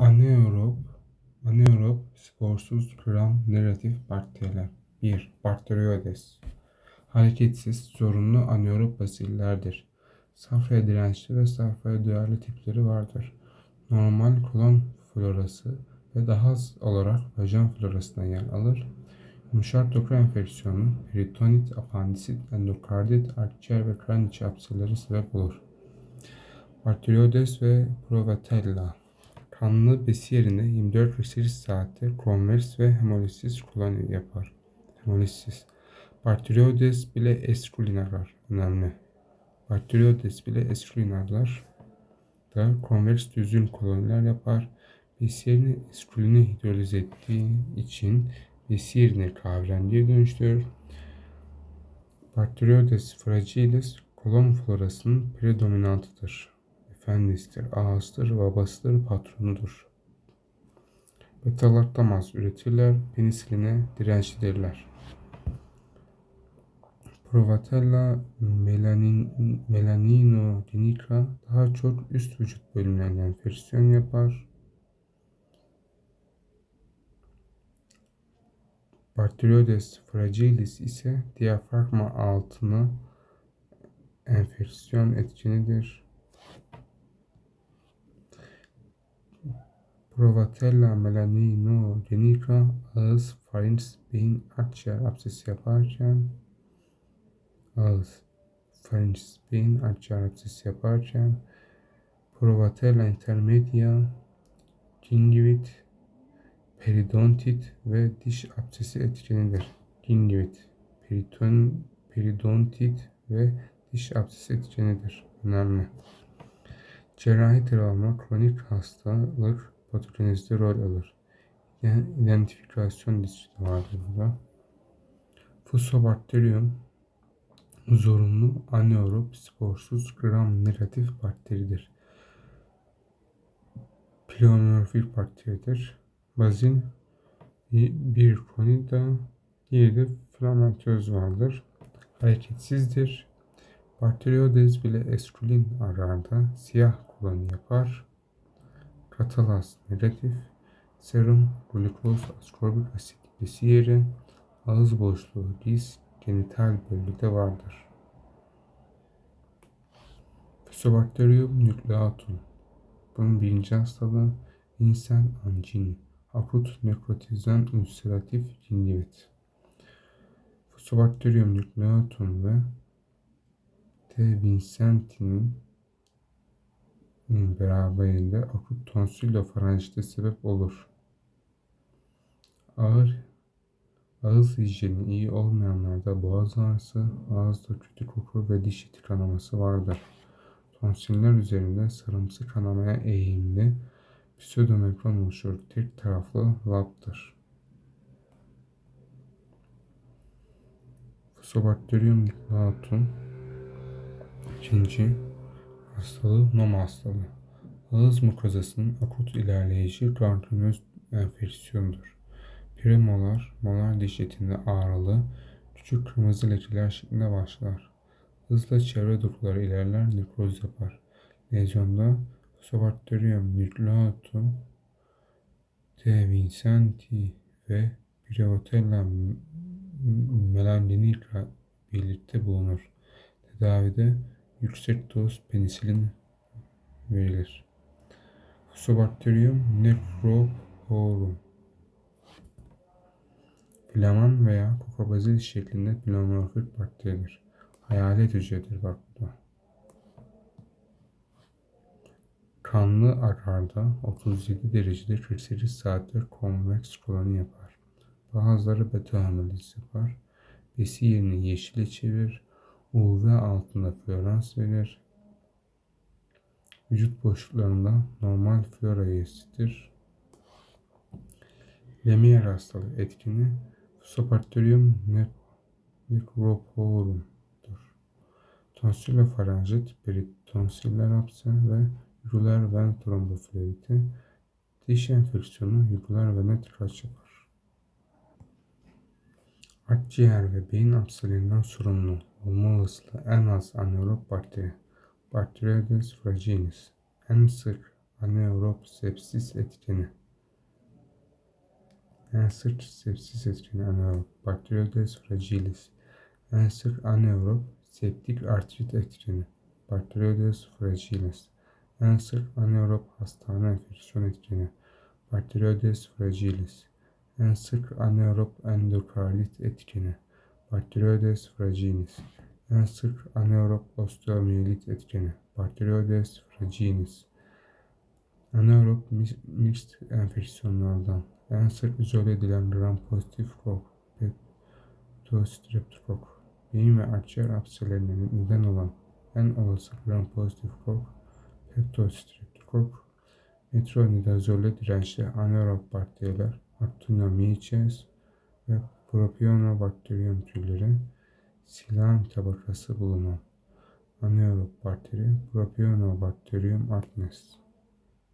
Anaerob, anaerob sporsuz gram negatif bakteriler. 1. Bakteriodes Hareketsiz, zorunlu anaerob basillerdir. Safraya dirençli ve safraya duyarlı tipleri vardır. Normal kolon florası ve daha az olarak vajen florasına yer alır. Yumuşak doku enfeksiyonu, peritonit, apandisit, endokardit, akciğer ve karın içi hapseleri sebep olur. Bakteriodes ve Provatella Kanlı besi yerine 24-48 saatte konvers ve hemolisis koloni yapar. Hemolisis. Bakteriodes bile eskulin arar. Önemli. Bakteriodes bile eskulin arar. Da konvers düzgün koloniler yapar. Besi yerine eskulini hidroliz ettiği için besi yerine kahverengiye dönüştürür. Bakteriodes fragilis kolon florasının predominantıdır efendisidir, ağasıdır, babasıdır, patronudur. Beta-laktamaz üretirler, penisiline dirençlidirler. Provatella melanin, melaninogenica daha çok üst vücut bölümlerine enfeksiyon yapar. Bakteriodes fragilis ise diyafragma altına enfeksiyon etkenidir. Provatella melaninogenica ağız, farinks, beyin, akciğer absesi yaparken ağız, farinks, beyin, akciğer absesi yaparken Provatella intermedia, gingivit, periodontit ve diş absesi etkenidir. Gingivit, periton, periodontit ve diş absesi etkenidir. Önemli. Cerrahi travma kronik hastalık patogenezde rol alır. Yani identifikasyon listi vardır burada. Fusobakteriyum zorunlu anaerob sporsuz gram negatif bakteridir. Pleomorfik bakteridir. Bazil bir konida diğeri de vardır. Hareketsizdir. Bakteriyodez bile eskulin ararda siyah koloni yapar. Katalas negatif, serum, glukoz, askorbik asit besiyeri, ağız boşluğu, diz, genital bölgede vardır. Fusobacterium nucleatum. Bunun birinci hastalığı insen angini, akut nekrotizan ülseratif gingivitit. Fusobacterium nucleatum ve T. vincentinin beraberinde akut tonsillofaranjite sebep olur. Ağır Ağız hijyeni iyi olmayanlarda boğaz ağrısı, ağızda kötü koku ve diş eti kanaması vardır. Tonsiller üzerinde sarımsı kanamaya eğimli pseudomikron oluşur. Tek taraflı labdır. Fusobacterium latum ikinci hastalığı nom hastalığı. Ağız mukozasının akut ilerleyici gangrenöz enfeksiyondur. Premolar, molar diş etinde ağrılı, küçük kırmızı lekeler şeklinde başlar. Hızla çevre dokuları ilerler, nekroz yapar. Lezyonda Fusobacterium nucleatum, T. vincenti ve Brevotella melandinica birlikte bulunur. Tedavide yüksek doz penisilin verilir. Fusobacterium necroporum Flaman veya kokobazil şeklinde pneumorfik bakteridir. Hayalet hücredir bak burada. Kanlı akarda 37 derecede 48 saatte konveks koloni yapar. Bazıları beta hemoliz yapar. Besi yerini yeşile çevirir. UV altında florans verir. Vücut boşluklarında normal flora üyesidir. Lemierre hastalığı etkini Fusobacterium microporum'dur. Tonsillofaranjit, peritonsiller hapse ve yugular ven trombofleiti, diş enfeksiyonu yugular vene tıkaç yapar. Akciğer ve beyin hapselerinden sorumlu olma olasılığı en az anaerob bakteri, Bacteroides fragilis, en sık anaerob sepsis etkeni. En sık sepsis etkeni anaerob Bacteroides fragilis. En sık anaerob septik artrit etkeni. Bacteroides fragilis. En sık anaerob hastane enfeksiyon etkeni. Bacteroides fragilis. En sık anaerob endokardit etkeni. Bacteroides fragilis. En sık anaerob osteomiyelit etkeni. Bacteroides fragilis. Anaerob mixed enfeksiyonlardan en sık izole edilen gram pozitif kok, Peptostreptokok, beyin ve akciğer apselerine neden olan en olası gram pozitif kok, Peptostreptokok, metronidazole dirençli anaerob bakteriler, Actinomyces ve Propionibacterium türleri, silam tabakası bulunan anaerob bakteri Propionibacterium acnes.